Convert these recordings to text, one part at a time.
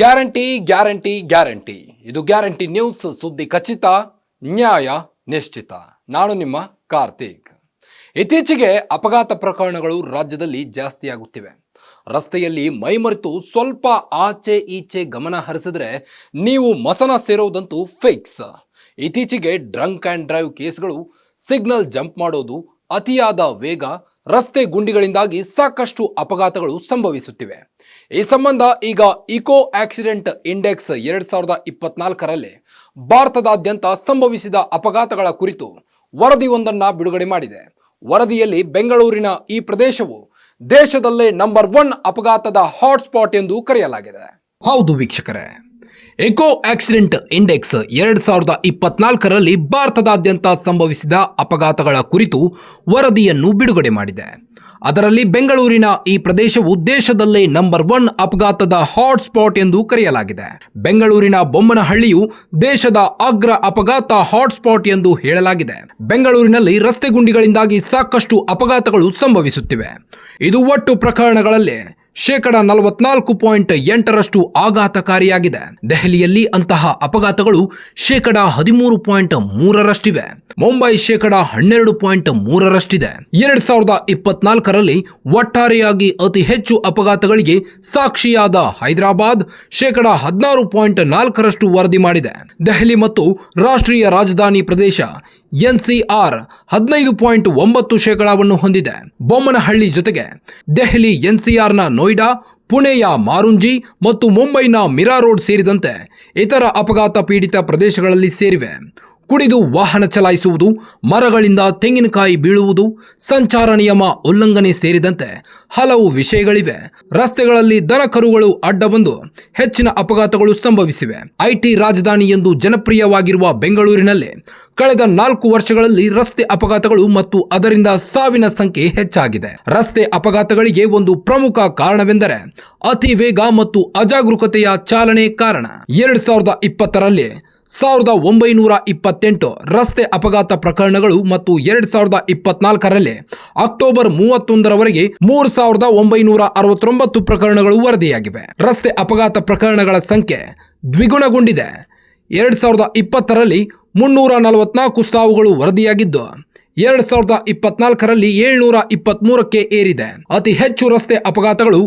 Guarantee guarantee guarantee. ಇದು guarantee news ಸುದ್ದಿ ಖಚಿತ, ನ್ಯಾಯ ನಿಶ್ಚಿತ. ನಾನು ನಿಮ್ಮ ಕಾರ್ತಿಕ್. ಇತ್ತೀಚೆಗೆ ಅಪಘಾತ ಪ್ರಕರಣಗಳು ರಾಜ್ಯದಲ್ಲಿ ಜಾಸ್ತಿಯಾಗುತ್ತಿವೆ ರಸ್ತೆಯಲ್ಲಿ ಮೈಮರೆತು ಸ್ವಲ್ಪ ಆಚೆ ಈಚೆ ಗಮನ ಹರಿಸಿದ್ರೆ ನೀವು ಮಸನ ಸೇರೋದಂತೂ ಫಿಕ್ಸ್. ಇತ್ತೀಚೆಗೆ ಡ್ರಂಕ್ ಆ್ಯಂಡ್ ಡ್ರೈವ್ ಕೇಸ್ಗಳು ಸಿಗ್ನಲ್ ಜಂಪ್ ಮಾಡೋದು ಅತಿಯಾದ ವೇಗ ರಸ್ತೆ ಗುಂಡಿಗಳಿಂದಾಗಿ ಸಾಕಷ್ಟು ಅಪಘಾತಗಳು ಸಂಭವಿಸುತ್ತಿವೆ. ಈ ಸಂಬಂಧ ಈಗ ಇಕೋ ಆಕ್ಸಿಡೆಂಟ್ ಇಂಡೆಕ್ಸ್ ಎರಡ್ ಸಾವಿರದ ಇಪ್ಪತ್ನಾಲ್ಕರಲ್ಲಿ ಭಾರತದಾದ್ಯಂತ ಸಂಭವಿಸಿದ ಅಪಘಾತಗಳ ಕುರಿತು ವರದಿಯೊಂದನ್ನು ಬಿಡುಗಡೆ ಮಾಡಿದೆ. ವರದಿಯಲ್ಲಿ ಬೆಂಗಳೂರಿನ ಈ ಪ್ರದೇಶವು ದೇಶದಲ್ಲೇ ನಂಬರ್ ಒನ್ ಅಪಘಾತದ ಹಾಟ್ಸ್ಪಾಟ್ ಎಂದು ಕರೆಯಲಾಗಿದೆ. ಹೌದು ವೀಕ್ಷಕರೇ ಎಕೋ ಆಕ್ಸಿಡೆಂಟ್ ಇಂಡೆಕ್ಸ್ ಎರಡ್ ಸಾವಿರದ ಇಪ್ಪತ್ನಾಲ್ಕರಲ್ಲಿ ಭಾರತದಾದ್ಯಂತ ಸಂಭವಿಸಿದ ಅಪಘಾತಗಳ ಕುರಿತು ವರದಿಯನ್ನು ಬಿಡುಗಡೆ ಮಾಡಿದೆ. ಅದರಲ್ಲಿ ಬೆಂಗಳೂರಿನ ಈ ಪ್ರದೇಶವು ದೇಶದಲ್ಲೇ ನಂಬರ್ ಒನ್ ಅಪಘಾತದ ಹಾಟ್ಸ್ಪಾಟ್ ಎಂದು ಕರೆಯಲಾಗಿದೆ. ಬೆಂಗಳೂರಿನ ಬೊಮ್ಮನಹಳ್ಳಿಯು ದೇಶದ ಅಗ್ರ ಅಪಘಾತ ಹಾಟ್ಸ್ಪಾಟ್ ಎಂದು ಹೇಳಲಾಗಿದೆ. ಬೆಂಗಳೂರಿನಲ್ಲಿ ರಸ್ತೆ ಗುಂಡಿಗಳಿಂದಾಗಿ ಸಾಕಷ್ಟು ಅಪಘಾತಗಳು ಸಂಭವಿಸುತ್ತಿವೆ. ಇದು ಒಟ್ಟು ಪ್ರಕರಣಗಳಲ್ಲಿ ಶೇಕಡ ನಲವತ್ನಾಲ್ಕು ಪಾಯಿಂಟ್ ಎಂಟರಷ್ಟು ಆಘಾತಕಾರಿಯಾಗಿದೆ. ದೆಹಲಿಯಲ್ಲಿ ಅಂತಹ ಅಪಘಾತಗಳು ಶೇಕಡ ಹದಿಮೂರು ಪಾಯಿಂಟ್ ಮೂರರಷ್ಟಿವೆ. ಮುಂಬೈ ಶೇಕಡ ಹನ್ನೆರಡು ಪಾಯಿಂಟ್ ಮೂರರಷ್ಟಿದೆ. ಎರಡ್ ಸಾವಿರದ ಇಪ್ಪತ್ನಾಲ್ಕರಲ್ಲಿ ಒಟ್ಟಾರೆಯಾಗಿ ಅತಿ ಹೆಚ್ಚು ಅಪಘಾತಗಳಿಗೆ ಸಾಕ್ಷಿಯಾದ ಹೈದರಾಬಾದ್ ಶೇಕಡ ಹದಿನಾರು ಪಾಯಿಂಟ್ ನಾಲ್ಕರಷ್ಟು ವರದಿ ಮಾಡಿದೆ. ದೆಹಲಿ ಮತ್ತು ರಾಷ್ಟ್ರೀಯ ರಾಜಧಾನಿ ಪ್ರದೇಶ ಎನ್ಸಿಆರ್ ಹದಿನೈದು ಪಾಯಿಂಟ್ ಒಂಬತ್ತು ಶೇಕಡಾವನ್ನು ಹೊಂದಿದೆ. ಬೊಮ್ಮನಹಳ್ಳಿ ಜೊತೆಗೆ ದೆಹಲಿ ಎನ್ಸಿಆರ್ನ ನೋಯ್ಡಾ, ಪುಣೆಯ ಮಾರುಂಜಿ ಮತ್ತು ಮುಂಬೈನ ಮಿರಾ ರೋಡ್ ಸೇರಿದಂತೆ ಇತರ ಅಪಘಾತ ಪೀಡಿತ ಪ್ರದೇಶಗಳಲ್ಲಿ ಸೇರಿವೆ. ಕುಡಿದು ವಾಹನ ಚಲಾಯಿಸುವುದು, ಮರಗಳಿಂದ ತೆಂಗಿನಕಾಯಿ ಬೀಳುವುದು, ಸಂಚಾರ ನಿಯಮ ಉಲ್ಲಂಘನೆ ಸೇರಿದಂತೆ ಹಲವು ವಿಷಯಗಳಿವೆ. ರಸ್ತೆಗಳಲ್ಲಿ ದನಕರುಗಳು ಅಡ್ಡ ಬಂದು ಹೆಚ್ಚಿನ ಅಪಘಾತಗಳು ಸಂಭವಿಸಿವೆ. ಐಟಿ ರಾಜಧಾನಿ ಎಂದು ಜನಪ್ರಿಯವಾಗಿರುವ ಬೆಂಗಳೂರಿನಲ್ಲಿ ಕಳೆದ ನಾಲ್ಕು ವರ್ಷಗಳಲ್ಲಿ ರಸ್ತೆ ಅಪಘಾತಗಳು ಮತ್ತು ಅದರಿಂದ ಸಾವಿನ ಸಂಖ್ಯೆ ಹೆಚ್ಚಾಗಿದೆ. ರಸ್ತೆ ಅಪಘಾತಗಳಿಗೆ ಒಂದು ಪ್ರಮುಖ ಕಾರಣವೆಂದರೆ ಅತಿ ವೇಗ ಮತ್ತು ಅಜಾಗರೂಕತೆಯ ಚಾಲನೆ ಕಾರಣ. ಎರಡ್ ಸಾವಿರದ ಇಪ್ಪತ್ತರಲ್ಲಿ ಸಾವಿರದ ಒಂಬೈನೂರ ಇಪ್ಪತ್ತೆಂಟು ರಸ್ತೆ ಅಪಘಾತ ಪ್ರಕರಣಗಳು ಮತ್ತು ಎರಡು ಸಾವಿರದ ಇಪ್ಪತ್ನಾಲ್ಕರಲ್ಲಿ ಅಕ್ಟೋಬರ್ ಮೂವತ್ತೊಂದರವರೆಗೆ ಮೂರು ಸಾವಿರದ ಒಂಬೈನೂರ ಅರವತ್ತೊಂಬತ್ತು ಪ್ರಕರಣಗಳು ವರದಿಯಾಗಿವೆ. ರಸ್ತೆ ಅಪಘಾತ ಪ್ರಕರಣಗಳ ಸಂಖ್ಯೆ ದ್ವಿಗುಣಗೊಂಡಿದೆ. ಎರಡು ಸಾವಿರದ ಇಪ್ಪತ್ತರಲ್ಲಿ ಮುನ್ನೂರ ನಲವತ್ನಾಲ್ಕು ಸಾವುಗಳು ವರದಿಯಾಗಿದ್ದು ಎರಡ್ ಸಾವಿರದ ಇಪ್ಪತ್ನಾಲ್ಕರಲ್ಲಿ ಏಳ್ನೂರ ಇಪ್ಪತ್ಮೂರಕ್ಕೆ ಏರಿದೆ. ಅತಿ ಹೆಚ್ಚು ರಸ್ತೆ ಅಪಘಾತಗಳು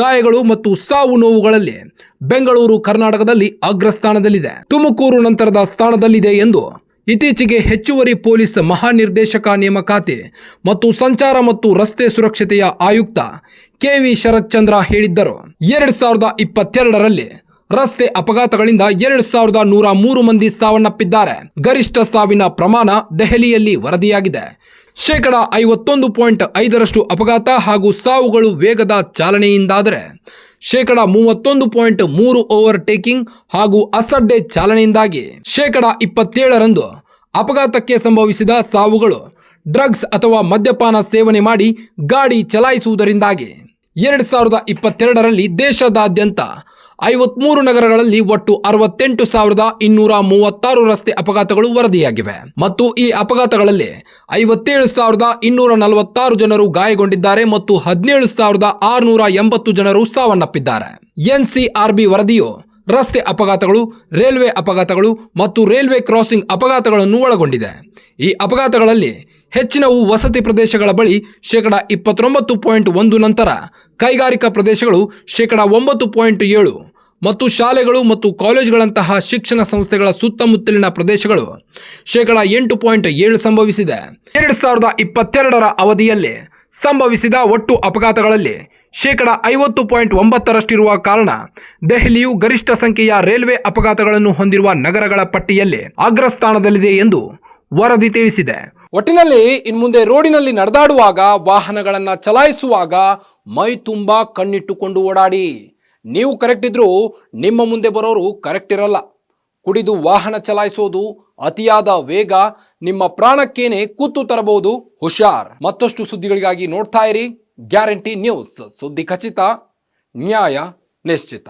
ಗಾಯಗಳು ಮತ್ತು ಸಾವು ನೋವುಗಳಲ್ಲಿ ಬೆಂಗಳೂರು, ಕರ್ನಾಟಕದಲ್ಲಿ ಅಗ್ರಸ್ಥಾನದಲ್ಲಿದೆ. ತುಮಕೂರು ನಂತರದ ಸ್ಥಾನದಲ್ಲಿದೆ ಎಂದು ಇತ್ತೀಚೆಗೆ ಹೆಚ್ಚುವರಿ ಪೊಲೀಸ್ ಮಹಾನಿರ್ದೇಶಕ ನೇಮಕಾತಿ ಮತ್ತು ಸಂಚಾರ ಮತ್ತು ರಸ್ತೆ ಸುರಕ್ಷತೆಯ ಆಯುಕ್ತ ಕೆವಿ ಶರತ್ ಚಂದ್ರ ಹೇಳಿದ್ದರು. ಎರಡ್ ಸಾವಿರದ ಇಪ್ಪತ್ತೆರಡರಲ್ಲಿ ರಸ್ತೆ ಅಪಘಾತಗಳಿಂದ ಎರಡು ಸಾವಿರದ ನೂರ ಮೂರು ಮಂದಿ ಸಾವನ್ನಪ್ಪಿದ್ದಾರೆ. ಗರಿಷ್ಠ ಸಾವಿನ ಪ್ರಮಾಣ ದೆಹಲಿಯಲ್ಲಿ ವರದಿಯಾಗಿದೆ. ಶೇಕಡ ಐವತ್ತೊಂದು ಪಾಯಿಂಟ್ ಐದರಷ್ಟು ಅಪಘಾತ ಹಾಗೂ ಸಾವುಗಳು ವೇಗದ ಚಾಲನೆಯಿಂದಾದರೆ, ಶೇಕಡ ಮೂವತ್ತೊಂದು ಪಾಯಿಂಟ್ ಮೂರು ಓವರ್ ಟೇಕಿಂಗ್ ಹಾಗೂ ಅಸಡ್ಡೆ ಚಾಲನೆಯಿಂದಾಗಿ ಶೇಕಡ ಇಪ್ಪತ್ತೇಳರಂದು ಅಪಘಾತಕ್ಕೆ ಸಂಭವಿಸಿದ ಸಾವುಗಳು ಡ್ರಗ್ಸ್ ಅಥವಾ ಮದ್ಯಪಾನ ಸೇವನೆ ಮಾಡಿ ಗಾಡಿ ಚಲಾಯಿಸುವುದರಿಂದಾಗಿ ಎರಡು ಸಾವಿರದ ಇಪ್ಪತ್ತೆರಡರಲ್ಲಿ ದೇಶದಾದ್ಯಂತ ಐವತ್ಮೂರು ನಗರಗಳಲ್ಲಿ ಒಟ್ಟು ಅರವತ್ತೆಂಟು ಸಾವಿರದ ಇನ್ನೂರ ಮೂವತ್ತಾರು ರಸ್ತೆ ಅಪಘಾತಗಳು ವರದಿಯಾಗಿವೆ. ಮತ್ತು ಈ ಅಪಘಾತಗಳಲ್ಲಿ ಐವತ್ತೇಳು ಸಾವಿರದ ಇನ್ನೂರ ನಲವತ್ತಾರು ಜನರು ಗಾಯಗೊಂಡಿದ್ದಾರೆ ಮತ್ತು ಹದಿನೇಳು ಸಾವಿರದ ಆರುನೂರ ಎಂಬತ್ತು ಜನರು ಸಾವನ್ನಪ್ಪಿದ್ದಾರೆ. ಎನ್ಸಿಆರ್ಬಿ ವರದಿಯು ರಸ್ತೆ ಅಪಘಾತಗಳು, ರೈಲ್ವೆ ಅಪಘಾತಗಳು ಮತ್ತು ರೈಲ್ವೆ ಕ್ರಾಸಿಂಗ್ ಅಪಘಾತಗಳನ್ನು ಒಳಗೊಂಡಿದೆ. ಈ ಅಪಘಾತಗಳಲ್ಲಿ ಹೆಚ್ಚಿನವು ವಸತಿ ಪ್ರದೇಶಗಳ ಬಳಿ ಶೇಕಡ ಇಪ್ಪತ್ತೊಂಬತ್ತು ಪಾಯಿಂಟ್ ಒಂದು ನಂತರ ಕೈಗಾರಿಕಾ ಪ್ರದೇಶಗಳು ಶೇಕಡ ಒಂಬತ್ತು ಪಾಯಿಂಟ್ ಏಳು ಮತ್ತು ಶಾಲೆಗಳು ಮತ್ತು ಕಾಲೇಜುಗಳಂತಹ ಶಿಕ್ಷಣ ಸಂಸ್ಥೆಗಳ ಸುತ್ತಮುತ್ತಲಿನ ಪ್ರದೇಶಗಳು ಶೇಕಡ ಎಂಟು ಪಾಯಿಂಟ್ ಏಳು ಸಂಭವಿಸಿದೆ. ಎರಡು ಸಾವಿರದ ಇಪ್ಪತ್ತೆರಡರ ಅವಧಿಯಲ್ಲಿ ಸಂಭವಿಸಿದ ಒಟ್ಟು ಅಪಘಾತಗಳಲ್ಲಿ ಶೇಕಡ ಐವತ್ತು ಪಾಯಿಂಟ್ ಒಂಬತ್ತರಷ್ಟಿರುವ ಕಾರಣ ದೆಹಲಿಯು ಗರಿಷ್ಠ ಸಂಖ್ಯೆಯ ರೈಲ್ವೆ ಅಪಘಾತಗಳನ್ನು ಹೊಂದಿರುವ ನಗರಗಳ ಪಟ್ಟಿಯಲ್ಲಿ ಅಗ್ರಸ್ಥಾನದಲ್ಲಿದೆ ಎಂದು ವರದಿ ತಿಳಿಸಿದೆ. ಒಟ್ಟಿನಲ್ಲಿ ಇನ್ಮುಂದೆ ರೋಡಿನಲ್ಲಿ ನಡೆದಾಡುವಾಗ ವಾಹನಗಳನ್ನು ಚಲಾಯಿಸುವಾಗ ಮೈ ತುಂಬಾ ಕಣ್ಣಿಟ್ಟುಕೊಂಡು ಓಡಾಡಿ. ನೀವು ಕರೆಕ್ಟ್ ಇದ್ರೂ ನಿಮ್ಮ ಮುಂದೆ ಬರೋರು ಕರೆಕ್ಟ್ ಇರಲ್ಲ. ಕುಡಿದು ವಾಹನ ಚಲಾಯಿಸೋದು ಅತಿಯಾದ ವೇಗ, ನಿಮ್ಮ ಪ್ರಾಣಕ್ಕೇನೆ ಕೂತು ತರಬಹುದು ಹುಷಾರ್. ಮತ್ತಷ್ಟು ಸುದ್ದಿಗಳಿಗಾಗಿ ನೋಡ್ತಾ ಇರಿ. Guarantee news. ಸುದ್ದಿ ಖಚಿತ, ನ್ಯಾಯ ನಿಶ್ಚಿತ.